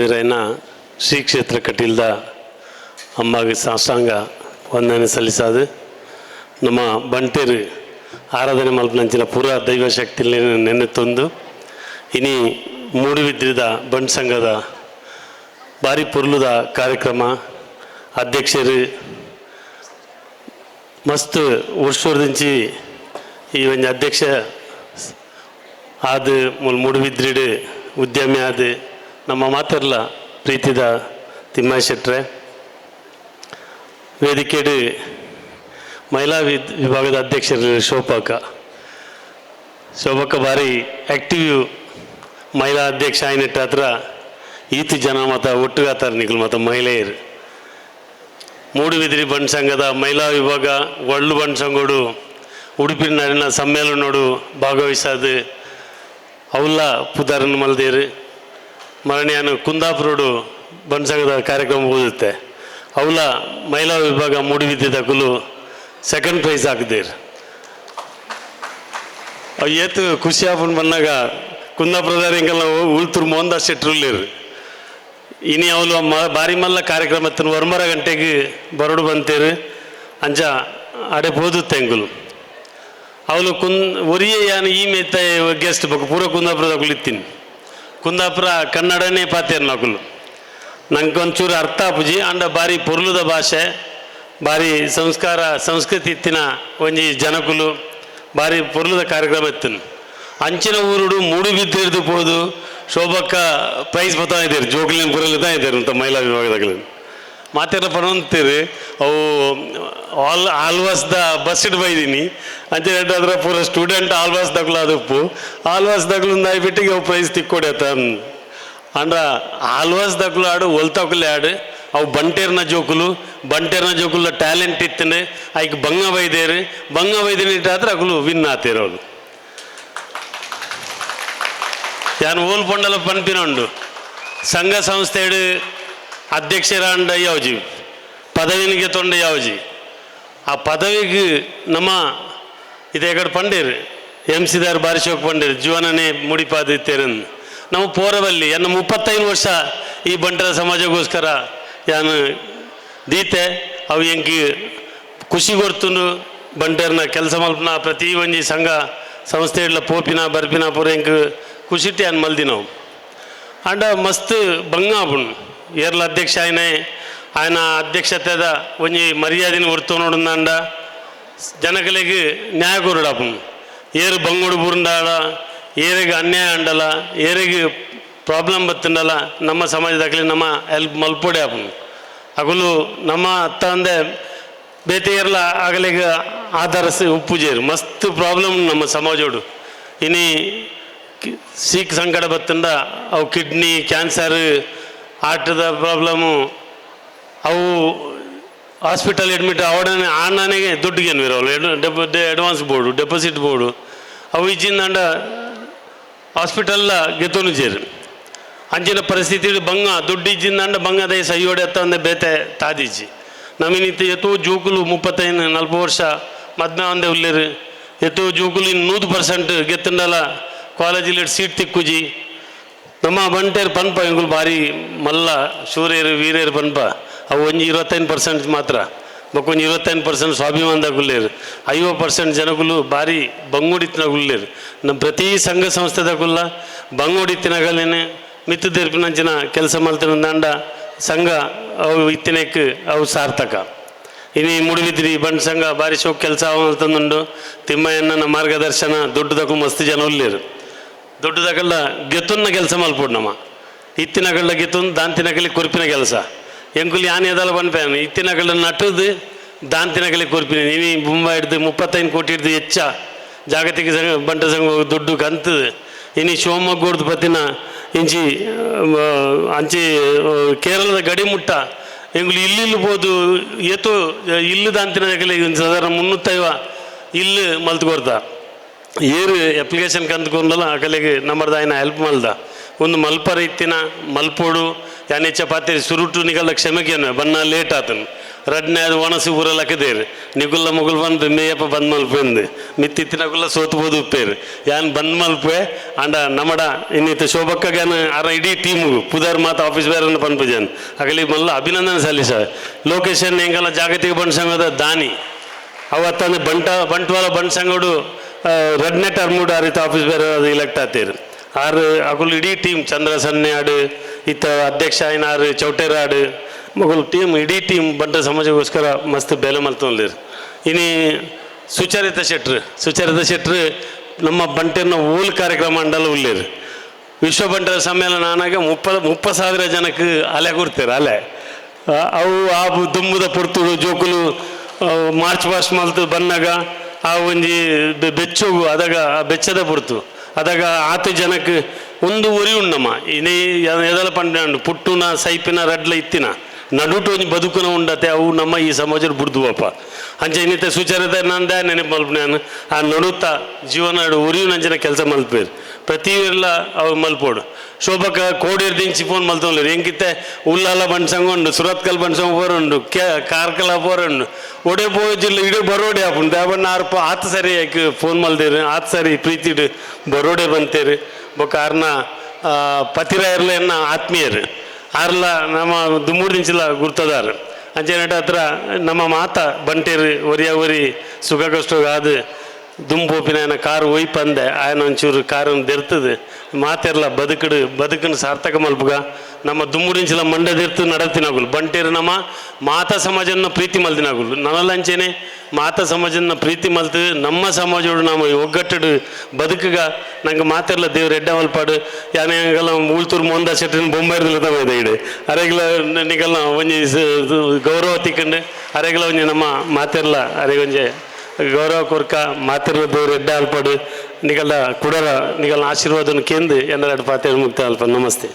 ವೀರಯ್ಯನ ಶ್ರೀ ಕ್ಷೇತ್ರ ಕಟೀಲ್ದ ಅಮ್ಮಗೆ ಸಾಷ್ಟಾಂಗ ವಂದನೆ ಸಲ್ಲಿಸೋದು. ನಮ್ಮ ಬಂಟೇರು ಆರಾಧನೆ ಮಲ್ಪನಂಚಿನ ಪೂರ ದೈವ ಶಕ್ತಿಯಲ್ಲಿ ನೆನೆ ತಂದು, ಇನಿ ಮೂಡುಬಿದ್ರಿದ ಬಂಟ್ ಸಂಘದ ಭಾರಿ ಪುರ್ಲುದ ಕಾರ್ಯಕ್ರಮ. ಅಧ್ಯಕ್ಷರು ಮಸ್ತ್ ವರ್ಷದಿಂಚಿ ಈ ಒಂದು ಅಧ್ಯಕ್ಷ ಆದ ಮೂಡುಬಿದ್ರಿಡು ಉದ್ಯಮಿ ಆದ ನಮ್ಮ ಮಾತಿರಲ್ಲ ಪ್ರೀತಿದ ತಿಮ್ಮ ಶೆಟ್ರೆ ವೇದಿಕೆಡು ಮಹಿಳಾ ವಿಭಾಗದ ಅಧ್ಯಕ್ಷರು ಶೋಭಾಕ. ಶೋಭಾಕ ಭಾರಿ ಆ್ಯಕ್ಟಿವ್ ಮಹಿಳಾ ಅಧ್ಯಕ್ಷ ಆಯ್ನಿಟ್ಟ ಹತ್ರ ಈತಿ ಜನ ಮತ ಒಟ್ಟುಗಾತಾರ ನಿಖಲ್ ಮತ ಮಹಿಳೆಯರು. ಮೂಡುಬಿದಿರಿ ಬಣ್ಣ ಸಂಘದ ಮಹಿಳಾ ವಿಭಾಗ ಒಳ್ಳು ಬಣ್ಣ ಸಂಘಡು ಉಡುಪಿ ನಾಡಿನ ಸಮ್ಮೇಳನೋಡು ಭಾಗವಹಿಸೋದು ಅವಲ್ಲ ಪುದಾರನ ಮಲ್ದೇರು. ಮರಣ್ಯಾನು ಕುಂದಾಪುರೋಡು ಬಂಡ್ ಸಂಘದ ಕಾರ್ಯಕ್ರಮ ಓದುತ್ತೆ. ಅವಲ ಮಹಿಳಾ ವಿಭಾಗ ಮೂಡಿಬಿದ್ದಿದ್ದ ಕುಲು ಸೆಕೆಂಡ್ ಪ್ರೈಸ್ ಹಾಕಿದ್ದೀರಿ. ಅವು ಏತು ಖುಷಿ ಆಪನ್ ಬಂದಾಗ ಕುಂದಾಪುರದಾರ ಹಿಂಗೆಲ್ಲ ಉಳ್ತುರು ಮೋಂದ ಶೆಟ್ರುಲ್ಲಿರು ಇನಿ ಅವಳು ಮ ಬಾರಿ ಮಲ್ಲ ಕಾರ್ಯಕ್ರಮ ಒರ್ಮರ ವರ್ಮರ ಗಂಟೆಗೆ ಬರಡು ಬಂತೀರಿ. ಅಂಜ ಅಡೆ ಬೋದು ತೆಂಗುಲು ಅವಳು ಕುಂದ್ ಒರಿಯೇ ಯಾನು ಈ ಮೇತ ಗೆಸ್ಟ್ ಬೇಕು ಪೂರ ಕುಂದಾಪುರದಾಗ ಕುಳಿತೀನಿ ಕುಂದಾಪುರ ಕನ್ನಡನೇ ಪಾತೇರು ನಕುಲು. ನಂಗೆ ಒಂಚೂರು ಅರ್ಥ ಆಪುಜಿ ಅಂಡ ಬಾರಿ ಪೊರ್ಲುದ ಭಾಷೆ ಬಾರಿ ಸಂಸ್ಕಾರ, ಸಂಸ್ಕೃತಿ ಇತ್ತಿನ ಒಂಜಿ ಜನಕುಲು ಬಾರಿ ಪೊರ್ಲುದ ಕಾರ್ಯಕ್ರಮ ಇತ್ತು ಅಂಚಿನ ಊರುಡು ಮೂಡು ಬಿದ್ದಿರ್ದು ಪೋದು, ಶೋಭಕ್ಕ ಪ್ರೈಸ್ ಬತ್ತಾ ಇದ್ದಾರೆ ಜೋಗ್ಲಿನ ಪುರಲ್ಲಿ ಇದ್ದಾರೆ ಅಂತ ಮಹಿಳಾ ಮಾತೆಲ್ಲ ಪಣಂತೀರಿ ಅವು ಆಲ್ ಆಲ್ವಾಸ್ದ ಬಸ್ ಇಟ್ಟು ಬೈದೀನಿ ಅಂತ ಅದರ ಪೂರ ಸ್ಟೂಡೆಂಟ್ ಆಲ್ವಾಸ್ ದಗ್ಲು ಅದಪ್ಪು ಆಲ್ವಾಸ್ದಾಗ್ಲು ದಯವಿಟ್ಟಿಗೆ ಅವು ಪ್ರೈಸ್ ತಿಕ್ಕೊಡಿ ಅಂದ್ರೆ ಆಲ್ವಾಸ್ ದಗ್ಲು ಆಡು ಒಲ್ತಕ್ಲೆ ಆಡು, ಅವು ಬಂಟೇರ್ನ ಜೋಕುಲು, ಬಂಟೇರ್ನ ಜೋಕುಲ ಟ್ಯಾಲೆಂಟ್ ಇತ್ತನೆ ಐಕ್ ಬಂಗ ಬೈದೇರಿ ಬಂಗ ಬೈದಿನ ಇಟ್ಟಾದ್ರೆ ಅಕುಲು ವಿನ್ ಆತಿರೋದು ಯಾನು ಓಲ್ ಪೊಂಡಲ ಪನ್ಪಿನೊಂಡು. ಸಂಘ ಸಂಸ್ಥೆಡು ಅಧ್ಯಕ್ಷರಾಂಡ ಯಾವಜಿ ಪದವಿನಿಗೆ ತೊಂಡ ಯಾವಜಿ ಆ ಪದವಿಗೆ ನಮ್ಮ ಇದೇ ಕಡೆ ಪಂಡೇರು ಸಿ ದಾರ್ ಬಾರಿಶೋಕ್ ಪಂಡೇರು, ಜೀವನನೇ ಮುಡಿಪಾದಿತ್ತೇರನ್ ನಮ್ಮ ಪೋರವಲ್ಲಿ, ಎನ್ನ ಮುಪ್ಪತ್ತೈದು ವರ್ಷ ಈ ಬಂಟರ ಸಮಾಜಕ್ಕೋಸ್ಕರ ಯಾನು ದೀತೆ, ಅವು ಹೆಂಗೆ ಖುಷಿ ಕೊಡ್ತು ಬಂಟರ್ನ ಕೆಲಸ ಮಲ್ಪನ ಪ್ರತಿ ಒಂಜಿ ಸಂಘ ಸಂಸ್ಥೆಗಳ ಪೋಪಿನ, ಬರ್ಪಿನ ಪೂರ ಹೆಂಗೆ ಖುಷಿಟ್ಟು ಯಾನ್ ಮಲ್ದಿ ನಾವು ಅಂಡ ಮಸ್ತ್ ಬಂಗ ಆಪುಂಡು ಏರ್ಲ ಅಧ್ಯಕ್ಷ ఆయనే ఆయన ಅಧ್ಯಕ್ಷತೆದ ಒಂಜಿ ಮರ್ಯಾದಿನ ಹೊರ್ತು ನೋಡುಂದಂಡ ಜನಗಳಿಗೆ ನ್ಯಾಯ ಕೊರಡಾಪುಂಡು ಏರು ಬಂಗುಡು ಬುರುಂಡಾಡ ಏರಿಗೆ ಅನ್ಯಾಯ ಅಂಡಲ ಏರಿಗೆ ಪ್ರಾಬ್ಲಮ್ ಬತ್ತಂಡಲ ನಮ್ಮ ಸಮಾಜದಾಗಲಿ ನಮ್ಮ ಹೆಲ್ಪ್ ಮಲ್ಪೊಡೆ ಆಪುಂಡು ಅಗಲು ನಮ್ಮ ಅತ್ತ ಅಂದೆ ಬೇತೆ ಏರ್ಲ ಆಗಲಿಗೆ ಆಧರಿಸಿ ಉಪ್ಪುಜೇರು ಮಸ್ತ್ ಪ್ರಾಬ್ಲಮ್ ನಮ್ಮ ಸಮಾಜೋಡು ಇನಿ ಕಿ- ಸೀಕ್ ಸಂಕಟ ಬತ್ತಂಡ ಅವು ಕಿಡ್ನಿ ಕ್ಯಾನ್ಸರ್ ಹಾರ್ಟ್ದ ಪ್ರಾಬ್ಲಮು, ಅವು ಹಾಸ್ಪಿಟಲ್ ಅಡ್ಮಿಟ್ ಅವಡನೆ ಆಣ್ಣನಿಗೆ ದುಡ್ಡಿಗೇನು ಇರೋಲ್ಲ ಡೆಪ ಅಡ್ವಾನ್ಸ್ ಬೋರ್ಡು ಡೆಪಾಸಿಟ್ ಬೋರ್ಡು. ಅವು ಇಜ್ಜಿಂದಂಡ ಹಾಸ್ಪಿಟಲ್ಲ ಗೆತ್ತೋನು ಜೇರು ಅಂಚಿನ ಪರಿಸ್ಥಿತಿ ಬಂಗ ದುಡ್ಡು ಇಜ್ಜಿಂದಂಡ ಬಂಗದ ಸೈಯೋಡೆ ಅಂದೆ ಬೇತೆ ತಾದಿಜ್ಜಿ. ನಮೀನಿತ್ತು ಎತ್ತೋ ಜೂಕುಲು ಮುಪ್ಪತ್ತೈದು ನಲ್ವತ್ತು ವರ್ಷ ಮದ್ಮೆ ಒಂದೇ ಉಲ್ಲೇರು. ಎತ್ತೋ ಜೂಕುಲು ಇನ್ನು ನೂರು ಪರ್ಸೆಂಟ್ ಗೆತ್ತಂಡಲ್ಲ. ಕಾಲೇಜಲ್ಲಿ ಸೀಟ್ ತಿಕ್ಕುಜಿ. ನಮ್ಮ ಬಂಟೇರು ಪನ್ಪ ಎಂಗುಲು ಭಾರಿ ಮಲ್ಲ ಶೂರೇರು ವೀರೇರು ಪನ್ಪ. ಅವು ಒಂಜಿ ಇರುವತ್ತೈದು ಪರ್ಸೆಂಟ್ ಮಾತ್ರ. ಬಕ್ಕೊಂಜಿ ಇರುವತ್ತೈದು ಪರ್ಸೆಂಟ್ ಸ್ವಾಭಿಮಾನದ ಗುಲ್ಲೇರು. ಐವತ್ತು ಪರ್ಸೆಂಟ್ ಜನಗಳು ಭಾರಿ ಬಂಗುಡಿತ್ತಿನ ಗುಲ್ಲೇರು. ನಮ್ಮ ಪ್ರತಿ ಸಂಘ ಸಂಸ್ಥೆದಾಗುಲ್ಲ ಬಂಗುಡಿತ್ತಿನಾಗಲೇನೆ ಮಿತ್ತು ತೀರ್ಪಿನಂಚಿನ ಕೆಲಸ ಮಾಡ್ತಿನ ದಂಡ ಸಂಘ ಅವು ಇತ್ತಿನಕ್ಕೆ ಅವು ಸಾರ್ಥಕ. ಇನ್ನು ಮುಡಿಬಿದ್ರಿ ಬಂಡ್ ಸಂಘ ಭಾರಿ ಶೋಕ್ ಕೆಲಸ ತಂದುಂಡು ತಿಮ್ಮಯ್ಯನ ಮಾರ್ಗದರ್ಶನ ದೊಡ್ಡದಕ್ಕೂ ಮಸ್ತ್ ಜನ ಉಲ್ಲೇರು. ದೊಡ್ಡದಾಗಲ್ಲ ಗೆತ್ತುನ್ನ ಕೆಲಸ ಮಲ್ಪೋಡು ನಮ್ಮ. ಇತ್ತಿನಗಳ್ಳ ಗೆತ್ತುನ್ ದಾಂತಿನಗಲಿ ಕೊರ್ಪಿನ ಕೆಲಸ. ಎಂಕುಲಿ ಯಾನೆ ಎದಲ್ಲ ಬನ್ಪೇನು ಇತ್ತಿನಗಳ್ಳ ನಟದು ದಾಂತಿನಗಲಿ ಕೊರ್ಪಿನ. ನೀವಿ ಬುಂಬ ಹಿಡ್ದು ಮುಪ್ಪತ್ತೈದು ಕೋಟಿ ಹಿಡ್ದು ಹೆಚ್ಚ ಜಾಗತಿಕ ಸಂಘ, ಬಂಟ ಸಂಘ ದುಡ್ಡು ಕಂತದು ಇನ್ನು ಶಿವಮೊಗ್ಗೋಡ್ದು ಪತ್ತಿನ ಇಂಚಿ ಅಂಚಿ ಕೇರಳದ ಗಡಿ ಮುಟ್ಟ. ಎಂಗುಲು ಇಲ್ಲಿ ಬೋದು ಏತು ಇಲ್ಲು ದಾಂತಿನಗಲಿ ಸಾಧಾರಣ ಮುನ್ನೂತ್ತೈವ, ಇಲ್ಲು ಮಲ್ತ್ಕೊಡ್ತ. ಏನು ಅಪ್ಲಿಕೇಶನ್ ಕಂದ್ಕೊಂಡಲ್ಲ ಆಕಲಿಗೆ ನಂಬರ್ ಆಯ್ನ ಹೆಲ್ಪ್ ಮಲ್ದ ಒಂದು ಮಲ್ಪ ಇತ್ತಿನ, ಮಲ್ಪೋಡು, ಯಾನೆ ಚಪಾತಿ, ಸುರುಟು ನಿಗಲ್ಲ ಕ್ಷಮಕೇನು ಬನ್ನ ಲೇಟ್ ಆತನು. ರಡ್ನೆ ಅದು ಒಣಸಿ ಊರಲ್ಲಕ್ಕದೇರು ನಿಗುಲ್ಲ ಮುಗುಲ್ ಬಂದು ಮೇಯಪ್ಪ ಬಂದ್ ಮಲ್ಪೆಂದು ಮಿತ್ತಿತ್ತಿನಗುಲ್ಲ ಸೋತ್ಬೋದು ಉಪ್ಪೇರಿ. ಯಾನ್ ಬಂದ್ ಮಲ್ಪೆ ಅಂಡ ನಮ್ಮಡ ಇನ್ನಿತ್ತ ಶೋಭಕ್ಕಗೇನು ಅರ ಇಡೀ ಟೀಮು ಪುದಾರ್ ಮಾತ ಆಫೀಸ್ ಬೇರನ್ನು ಪನ್ಪುಜನ್. ಅಗಲಿ ಮಲ್ಲ ಅಭಿನಂದನೆ ಸಲ್ಲಿಸ. ಲೊಕೇಶನ್ ಹೆಂಗಲ್ಲ ಜಾಗತಿಕ ಬಣ್ಣ ಸಂಘದ ದಾನಿ. ಅವತ್ತಂದು ಬಂಟ ಬಂಟ್ವಾಲ ಬಣ್ಣ ಸಂಘಡು ರೆಡ್ನೆ ಟರ್ಮುಡ್ ಆರಿತ ಆಫೀಸ್ ಬೇರೆ ಅದು ಇಲೆಕ್ಟ್ ಆತೀರಿ ಆರು ಅಕುಲ್ ಇಡೀ ಟೀಮ್ ಚಂದ್ರ ಸನ್ನೆ ಆಡು, ಇತ್ತ ಅಧ್ಯಕ್ಷ ಆಯ್ನಾರು ಚೌಟೇರ ಆಡು, ಮಗುಲ್ ಟೀಮ್ ಇಡೀ ಟೀಮ್ ಬಂಟ ಸಮಾಜಕ್ಕೋಸ್ಕರ ಮಸ್ತ್ ಬೆಲೆ ಮಲ್ತೊಂದಿರು ಇನಿ ಸುಚರಿತ ಶೆಟ್ರು ಸುಚರಿತ ಶೆಟ್ರು ನಮ್ಮ ಬಂಟೆನ ಊಲ್ ಕಾರ್ಯಕ್ರಮ ಅಂಡಲ್ಲ ಉಳ್ಳೇರು ವಿಶ್ವ ಬಂಟರ ಸಮ್ಮೇಳನ ಆನಾಗ ಮುಪ್ಪ ಮುಪ್ಪ ಸಾವಿರ ಜನಕ್ಕೆ ಅಲೆ ಕೊಡ್ತೀರ ಅಲೆ. ಅವು ಆ ದುಂಬುದ ಪುರ್ತುಡು ಜೋಕುಲು ಮಾರ್ಚ್ ಪಾಸ್ಟ್ ಮಲ್ತು ಬಂದಾಗ ಆ ಒಂಜಿ ಬೆಚ್ಚೋಗು ಅದಾಗ ಬೆಚ್ಚದ ಪುರ್ತು. ಅದಾಗ ಆತು ಜನಕ್ಕೆ ಒಂದು ಉರಿ ಉಂಡಮ್ಮ ಇನೇ ಎದಲ ಪಂಡ ಪುಟ್ಟುನ, ಸೈಪಿನ, ರಡ್ಲ ಇತ್ತಿನ. ನಡುಟು ಒಂಜಿ ಬದುಕುನ ಉಂಡತೆ, ಅವು ನಮ್ಮ ಈ ಸಮಾಜದ ಬುಡ್ದುವಪ್ಪ ಅಂಚೆ ಇನ್ನಿತ ಸುಚರಿತ, ನಂದೆ ನೆನಪು ಮಲ್ಪನಾನು ಆ ನಡುತ್ತ ಜೀವನ ಉರಿಯು ನಂಚಿನ ಕೆಲಸ ಮಲ್ಪೇರು ಪ್ರತಿ ಎಲ್ಲ ಅವು ಮಲ್ಪೋಡು. ಶೋಭಕ ಕೋಡಿರ್ ದಿಂಚಿ ಫೋನ್ ಮಲ್ತೊಂಡ್ರು ಹೆಂಗಿತ್ತೆ? ಉಲ್ಲಾಲ ಬಣ್ಸಂಗೊಂಡು, ಸುರತ್ಕಲ್ ಬಣ್ಸಂಗ್ ಉಂಡು ಕೆ ಕಾರ್ಕಲ ಬೋರುಂಡು ಒಡೆ ಜಿಲ್ಲ ಇಡೀ ಬರೋಡೆ ಹಾಕೊಂಡು ದಾಬಣ್ಣ ಆರ್ಪ, ಆತ್ ಸರಿ ಯಾಕೆ ಫೋನ್ ಮಲ್ದೇರು. ಆತ್ ಸರಿ ಪ್ರೀತಿಡು ಬರೋಡೆ ಬಂತೇರು. ಬೊಕ್ಕ ಆರ್ನ ಪತಿರಾಯರ್ಲ ಎನ್ನ ಆತ್ಮೀಯರು. ನಮ್ಮ ದುಮ್ಮೂರು ದಿಂಚಿಲ ಗುರ್ತದಾರ. ಅಂಚೆನಟ ಹತ್ರ ನಮ್ಮ ಮಾತ ಬಂಟೇರು ಒರಿಯ ಒರಿ ಸುಖ ಕಷ್ಟ ಆದು ದುಂಬೋಪಿನ ಕಾರ್ ಕಾರು ಒಯ್ಪಂದೆ ಆಯನ ಒಂಚೂರು ಕಾರನ್ನು ದೆರ್ತದೆ. ಮಾತೆರ್ಲ ಬದುಕಡು ಬದುಕನ್ನು ಸಾರ್ಥಕ ಮಲ್ಪುಗ. ನಮ್ಮ ದುಮ್ಮುರಿಂಚಿಲ ಮಂಡದಿರ್ತು ನಡತಿನಾಗುಲು ಬಂಟೇರು ನಮ್ಮ ಮಾತ ಸಮಾಜನ ಪ್ರೀತಿ ಮಲ್ದಿನಾಗುಲು ನನಲಂಚೇನೆ ಮಾತ ಸಮಾಜನ ಪ್ರೀತಿ ಮಲ್ತು ನಮ್ಮ ಸಮಾಜೋಡು ನಮ್ಮ ಒಗ್ಗಟ್ಟಡು ಬದುಕುಗ ನಂಗೆ ಮಾತೆರ್ಲ, ದೇವ್ರ ಎಡ್ಡ ಮಲ್ಪಾಡು ಯಾನೆಲ್ಲ ಉಳ್ತೂರು ಮೊಂದ ಶೆಟ್ಟಿನ ಬೊಂಬಾಯಿರ್ದಿಲ್ಲ ತಗೋದ ಇಡು ಅರೆಗ್ಲ ನಿಗಲ್ಲ ಒಂಜಿ ಗೌರವ ತಿಕ್ಕಂಡು, ಅರೆಗ್ಲ ಒಂಜಿ ನಮ್ಮ ಮಾತೆರ್ಲ ಅರೆಗೊಂಜೆ ಗೌರವ ಕೊರ್ಕ ಮಾತಿರ್ಲ, ದೇವ್ರ ಎಡ್ಡ ಅಲ್ಪಾಡು ನಿಗಲ್ಲ ಕುಡರ ನಿಗಲ್ಲ ಆಶೀರ್ವಾದನ ಕೇಂದ್ರ ಎಲ್ಲರ ಪಾತ್ರ ಮುಕ್ತ ಅಲ್ಪ ನಮಸ್ತೆ.